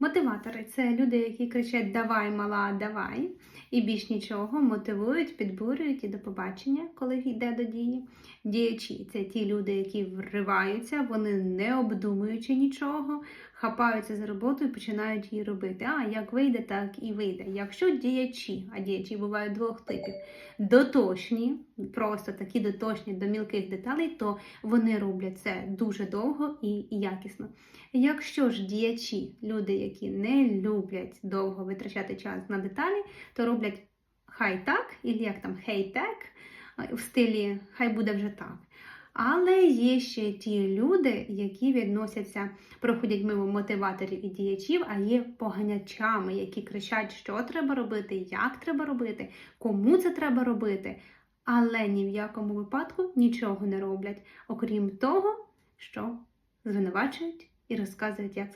Мотиватори це люди, які кричать Давай, мала, давай, і більш нічого, мотивують, підбурюють і до побачення, коли йде до дії. Діячі це ті люди, які вриваються, вони не обдумуючи нічого, хапаються за роботу і починають її робити. А як вийде, так і вийде. Якщо діячі, а діячі бувають двох типів, дотошні, просто такі дотошні до мілких деталей, то вони роблять це дуже довго і якісно. Якщо ж діячі, люди, які не люблять довго витрачати час на деталі, то роблять хай так, і як там хей так, в стилі хай буде вже так. Але є ще ті люди, які відносяться, проходять мимо мотиваторів і діячів, а є поганячами, які кричать, що треба робити, як треба робити, кому це треба робити, але ні в якому випадку нічого не роблять, окрім того, що звинувачують і розказують, як це